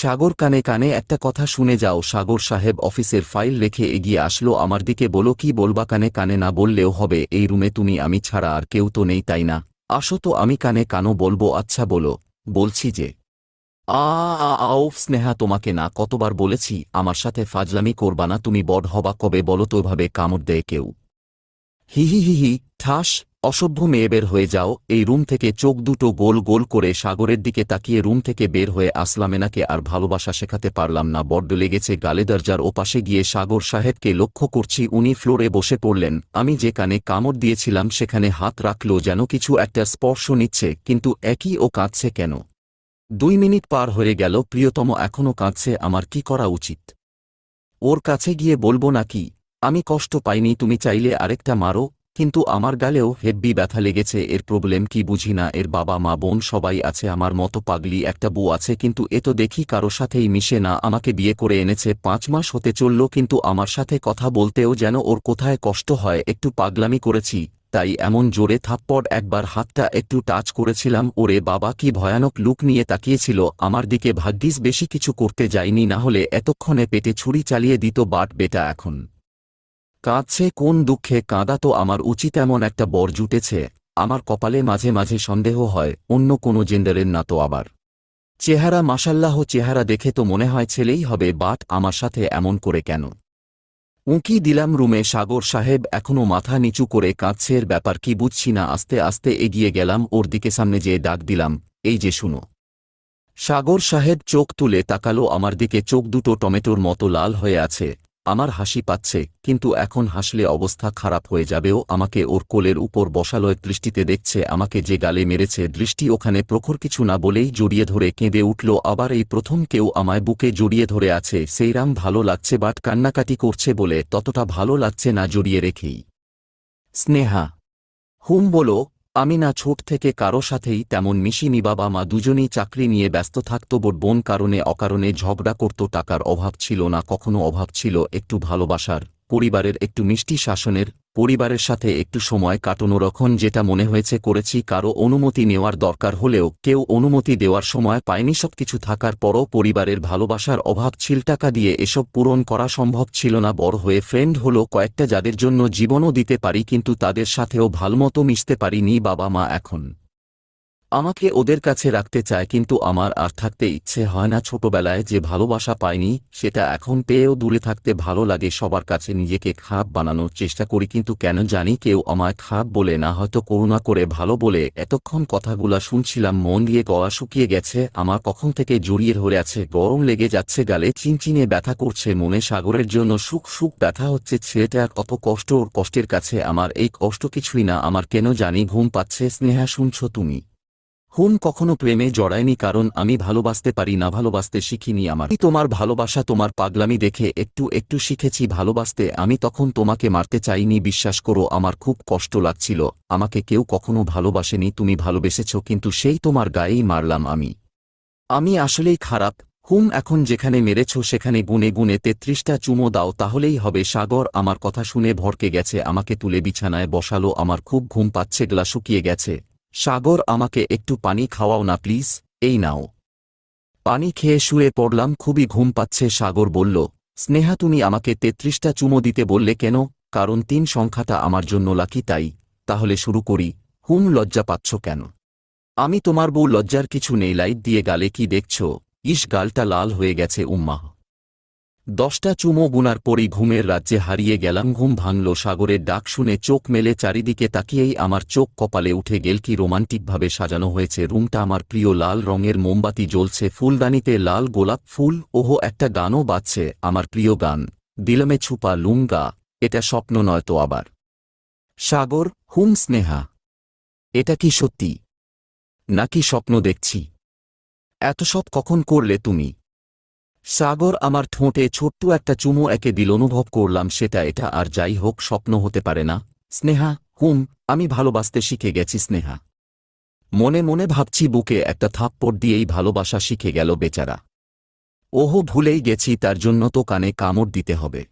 সাগর কানে কানে একটা কথা শুনে যাও। সাগর সাহেব অফিসের ফাইল রেখে এগিয়ে আসলো। আমার দিকে বলো, কি বলবা কানে কানে না বললেও হবে। এই রুমে তুমি, আমি ছাড়া আর কেউ তো নেই, তাই না? আসো তো, আমি কানে কানো বলব আচ্ছা বলো। বলছি যে, আ আও, স্নেহা, তোমাকে না, কতবার বলেছি, আমার সাথে ফাজলামি করবা না, তুমি বড হবা কবে বলো তো ওভাবে কামড় দেয় কেউ? হি হি হি হি, ঠাস, অসভ্য মেয়ে বের হয়ে যাও, এই রুম থেকে চোখ দুটো গোল গোল করে সাগরের দিকে তাকিয়ে রুম থেকে বের হয়ে আসলামেনাকে আর ভালোবাসা শেখাতে পারলাম না। বড্ড লেগেছে গালে দরজার ওপাশে গিয়ে সাগর সাহেবকে লক্ষ্য করছি, উনি ফ্লোরে বসে পড়লেন। আমি যে কানে কামড় দিয়েছিলাম, সেখানে হাত রাখল যেন কিছু একটা স্পর্শ নিচ্ছে, কিন্তু একই ও কাঁদছে কেন? দুই মিনিট পার হয়ে গেল, প্রিয়তম এখনও কাঁদছে, আমার কি করা উচিত? ওর কাছে গিয়ে বলব নাকি? আমি কষ্ট পাইনি, তুমি চাইলে আরেকটা মারো, কিন্তু আমার গালেও হেব্বি ব্যথা লেগেছে, এর প্রবলেম কি বুঝি না, এর বাবা, মা, বোন সবাই আছে, আমার মতো পাগলি একটা বউ আছে, কিন্তু এ তো দেখি কারও সাথেই মিশে না, আমাকে বিয়ে করে এনেছে, পাঁচ মাস হতে চলল, কিন্তু আমার সাথে কথা বলতেও যেন ওর কোথায় কষ্ট হয়, একটু পাগলামি করেছি, তাই এমন জোরে থাপ্পড় একবার হাতটা একটু টাচ করেছিলাম, ওরে বাবা কি ভয়ানক লুক নিয়ে তাকিয়েছিল, আমার দিকে ভাগ্যিস বেশি কিছু করতে যায়নি, না হলে এতক্ষণে পেটে ছুরি চালিয়ে দিত বাট বেটা এখন। কাঁদছে কোন দুঃখে, কাঁদা তো আমার উচিত এমন একটা বর জুটেছে, আমার কপালে মাঝে মাঝে সন্দেহ হয়, অন্য কোনো জেন্ডারের না তো আবার। চেহারা মাসাল্লাহ চেহারা দেখে তো মনে হয় ছেলেই হবে, বাট আমার সাথে এমন করে কেন? উঁকি দিলাম রুমে, সাগর সাহেব এখনও মাথা নিচু করে কাঁদছে, এর ব্যাপার কি বুঝছি না, আস্তে আস্তে এগিয়ে গেলাম, ওর দিকে সামনে যেয়ে ডাক দিলাম, এই যে শুনো। সাগর সাহেব চোখ তুলে তাকালো, আমার দিকে চোখ দুটো টমেটোর মতো লাল হয়ে আছে আমার হাসি পাচ্ছে, কিন্তু এখন হাসলে অবস্থা খারাপ হয়ে যাবেও আমাকে ওর কোলের উপর বসালয় দৃষ্টিতে দেখছে, আমাকে যে গালে মেরেছে দৃষ্টি ওখানে প্রখর কিছু না বলেই জড়িয়ে ধরে কেঁদে উঠল, আবার এই প্রথম কেউ আমায় বুকে জড়িয়ে ধরে আছে সেইরাম ভালো লাগছে বাট কান্নাকাটি করছে বলে ততটা ভালো লাগছে না জড়িয়ে রেখেই। স্নেহা, হুম বলো আমি না ছোট থেকে কারও সাথেই তেমন মিশিনি, বাবা মা দুজনেই চাকরি নিয়ে ব্যস্ত থাকত, বোন কারণে অকারণে ঝগড়া করত, টাকার অভাব ছিল না, কখনো অভাব ছিল, একটু ভালোবাসার, পরিবারের একটু মিষ্টি শাসনের পরিবারের সাথে একটু সময় কাটানোরক্ষণ যেটা মনে হয়েছে করেছি, কারও অনুমতি নেওয়ার দরকার হলেও কেউ অনুমতি দেওয়ার সময় পায়নি। সব কিছু থাকার পরও পরিবারের ভালোবাসার অভাব ছিল, টাকা দিয়ে এসব পূরণ করা সম্ভব ছিল না। বড় হয়ে ফ্রেন্ড হলো কয়েকটা যাদের জন্য জীবনও দিতে পারি, কিন্তু তাদের সাথেও ভালোমতো মিশতে পারিনি বাবা মা এখন। আমাকে ওদের কাছে রাখতে চায় কিন্তু আমার আর থাকতে ইচ্ছে হয় না। ছোটবেলায় যে ভালোবাসা পাইনি, সেটা এখন পেয়েও দূরে থাকতে ভালো লাগে। সবার কাছে নিজেকে খাপ বানানোর চেষ্টা করি কিন্তু কেন জানি কেউ আমায় খাপ বলে না। হয়তো করুণা করে ভালো বলে এতক্ষণ কথাগুলা শুনছিলাম, মন দিয়ে গলা শুকিয়ে গেছে। আমার কখন থেকে জড়িয়ে ধরে আছে, গরম লেগে যাচ্ছে, গালে চিনচিনে ব্যথা করছে, মনে সাগরের জন্য সুখ সুখ ব্যথা হচ্ছে। ছেলেটার কত কষ্ট ওর কষ্টের কাছে আমার এই কষ্ট কিছুই না। আমার কেন জানি ঘুম পাচ্ছে, স্নেহা, শুনছ তুমি? হুন কখনো প্রেমে জড়ায়নি কারণ আমি ভালোবাসতে পারি না, ভালোবাসতে শিখিনি আমার। তোমার ভালোবাসা, তোমার পাগলামি দেখে একটু একটু শিখেছি, ভালোবাসতে আমি তখন তোমাকে মারতে চাইনি, বিশ্বাস করো আমার খুব কষ্ট লাগছিল। আমাকে কেউ কখনো ভালোবাসেনি, তুমি ভালোবেসেছ, কিন্তু সেই তোমার গায়েই মারলাম আমি। আমি আসলেই খারাপ। হুম এখন যেখানে মেরেছ, সেখানে গুনে গুনে তেত্রিশটা চুমো দাও, তাহলেই হবে। সাগর আমার কথা শুনে ভরকে গেছে, আমাকে তুলে বিছানায় বসালো, আমার খুব ঘুম পাচ্ছে, গলা শুকিয়ে গেছে। সাগর, আমাকে একটু পানি খাওয়াও না, প্লিজ, এই নাও। পানি খেয়ে শুয়ে পড়লাম, খুবই ঘুম পাচ্ছে, সাগর বলল, স্নেহা, তুমি আমাকে তেত্রিশটা চুমো দিতে বললে কেন? কারণ তিন সংখ্যাটা আমার জন্য লাকি, তাই। তাহলে শুরু করি। হুম, লজ্জা পাচ্ছ কেন? আমি তোমার বউ লজ্জার কিছু নেই, লাইট দিয়ে গালে কি দেখছ? ইস গালটা লাল হয়ে গেছে উম্মা দশটা চুমো গুনার পরই ঘুমের রাজ্যে হারিয়ে গেলাম, ঘুম ভাঙল, সাগরের ডাক শুনে চোখ মেলে চারিদিকে তাকিয়েই আমার চোখ কপালে উঠে গেল কি রোমান্টিকভাবে সাজানো হয়েছে, রুমটা আমার প্রিয় লাল রঙের মোমবাতি জ্বলছে, ফুলদানিতে লাল গোলাপ ফুল, ওহো, একটা গানও বাজছে, আমার প্রিয় গান, দিলমে ছুপা লুঙ্গা, এটা স্বপ্ন নয় তো আবার। সাগর, হুম স্নেহা, এটা কি সত্যি? নাকি স্বপ্ন দেখছি? এত সব কখন করলে তুমি? সাগর আমার ঠোঁটে ছোট্ট একটা চুমু একে দিল, অনুভব করলাম সেটা এটা, আর যাই হোক, স্বপ্ন হতে পারে না। স্নেহা, হুম, আমি ভালোবাসতে শিখে গেছি, স্নেহা। মনে মনে ভাবছি বুকে একটা থাপ্পড় দিয়েই ভালোবাসা শিখে গেল বেচারা। ওহো, ভুলেই গেছি, তার জন্য তো কানে কামড় দিতে হবে।